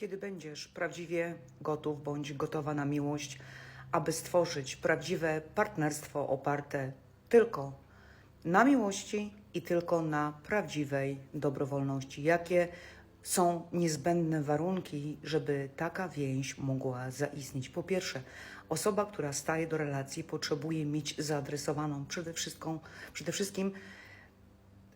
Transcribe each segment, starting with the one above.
Kiedy będziesz prawdziwie gotów bądź gotowa na miłość, aby stworzyć prawdziwe partnerstwo oparte tylko na miłości i tylko na prawdziwej dobrowolności? Jakie są niezbędne warunki, żeby taka więź mogła zaistnieć? Po pierwsze, osoba, która staje do relacji, potrzebuje mieć zaadresowaną przede wszystkim, przede wszystkim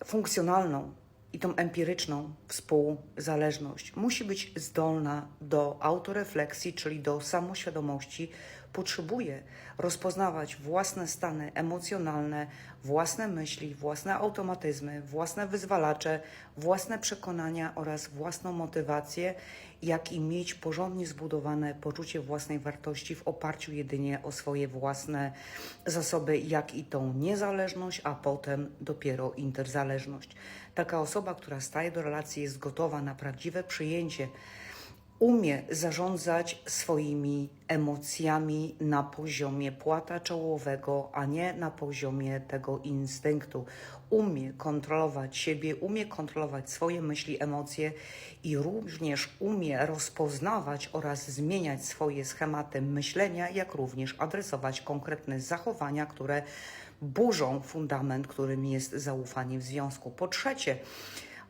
funkcjonalną i tą empiryczną współzależność. Musi być zdolna do autorefleksji, czyli do samoświadomości. Potrzebuje rozpoznawać własne stany emocjonalne, własne myśli, własne automatyzmy, własne wyzwalacze, własne przekonania oraz własną motywację, jak i mieć porządnie zbudowane poczucie własnej wartości w oparciu jedynie o swoje własne zasoby, jak i tą niezależność, a potem dopiero interzależność. Taka osoba, która staje do relacji, jest gotowa na prawdziwe przyjęcie umie zarządzać swoimi emocjami na poziomie płata czołowego, a nie na poziomie tego instynktu. Umie kontrolować siebie, umie kontrolować swoje myśli, emocje i również umie rozpoznawać oraz zmieniać swoje schematy myślenia, jak również adresować konkretne zachowania, które burzą fundament, którym jest zaufanie w związku. Po trzecie,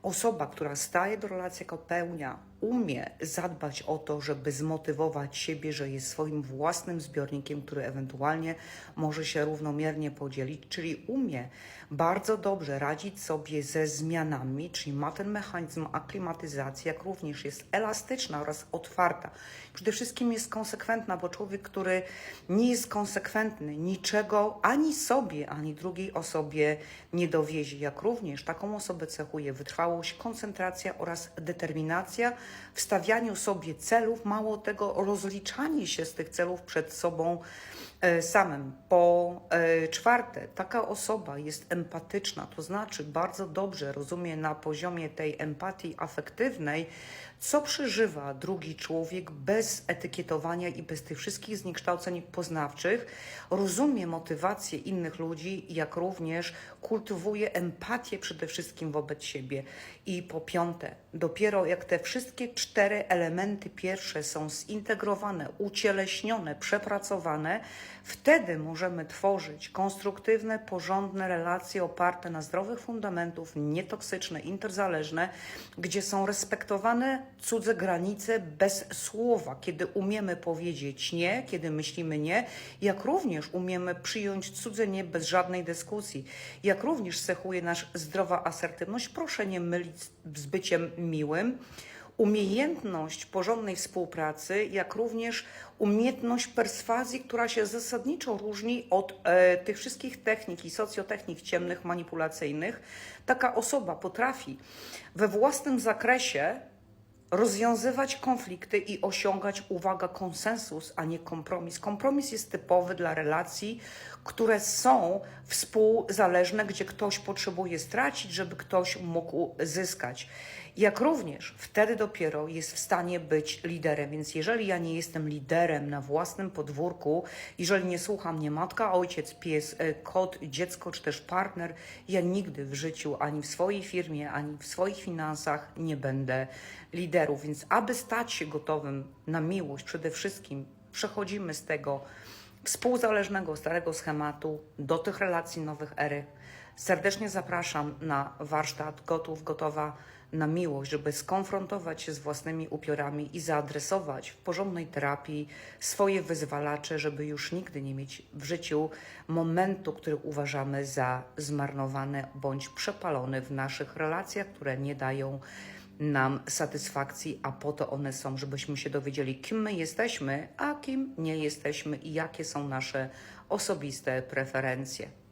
Osoba, która staje do relacji jako pełnia, umie zadbać o to, żeby zmotywować siebie, że jest swoim własnym zbiornikiem, który ewentualnie może się równomiernie podzielić, czyli umie bardzo dobrze radzić sobie ze zmianami, czyli ma ten mechanizm aklimatyzacji, jak również jest elastyczna oraz otwarta. Przede wszystkim jest konsekwentna, bo człowiek, który nie jest konsekwentny, niczego ani sobie, ani drugiej osobie nie dowiezie. Jak również taką osobę cechuje wytrwałość, koncentracja oraz determinacja w stawianiu sobie celów, mało tego, rozliczanie się z tych celów przed sobą e, samym. Po e, czwarte, taka osoba jest empatyczna, to znaczy bardzo dobrze rozumie na poziomie tej empatii afektywnej, co przeżywa drugi człowiek bez etykietowania i bez tych wszystkich zniekształceń poznawczych, rozumie motywację innych ludzi, jak również kultywuje empatię przede wszystkim wobec siebie. I po piąte, dopiero jak te wszystkie cztery elementy pierwsze są zintegrowane, ucieleśnione, przepracowane, wtedy możemy tworzyć konstruktywne, porządne relacje oparte na zdrowych fundamentów, nietoksyczne, interzależne, gdzie są respektowane cudze granice bez słowa, kiedy umiemy powiedzieć nie, kiedy myślimy nie, jak również umiemy przyjąć cudze nie bez żadnej dyskusji, jak również cechuje nas zdrowa asertywność, proszę nie mylić z byciem miłym, umiejętność porządnej współpracy, jak również umiejętność perswazji, która się zasadniczo różni od e, tych wszystkich technik i socjotechnik ciemnych, manipulacyjnych. Taka osoba potrafi we własnym zakresie rozwiązywać konflikty i osiągać, uwaga, konsensus, a nie kompromis. Kompromis jest typowy dla relacji, które są współzależne, gdzie ktoś potrzebuje stracić, żeby ktoś mógł zyskać. Jak również wtedy dopiero jest w stanie być liderem. Więc jeżeli ja nie jestem liderem na własnym podwórku, jeżeli nie słucha mnie matka, ojciec, pies, e, kot, dziecko czy też partner, ja nigdy w życiu, ani w swojej firmie, ani w swoich finansach nie będę liderów. Więc aby stać się gotowym na miłość, przede wszystkim przechodzimy z tego współzależnego, starego schematu do tych relacji nowych ery. Serdecznie zapraszam na warsztat Gotów, Gotowa na miłość, żeby skonfrontować się z własnymi upiorami i zaadresować w porządnej terapii swoje wyzwalacze, żeby już nigdy nie mieć w życiu momentu, który uważamy za zmarnowany bądź przepalony w naszych relacjach, które nie dają nam satysfakcji, a po to one są, żebyśmy się dowiedzieli, kim my jesteśmy, a kim nie jesteśmy i jakie są nasze osobiste preferencje.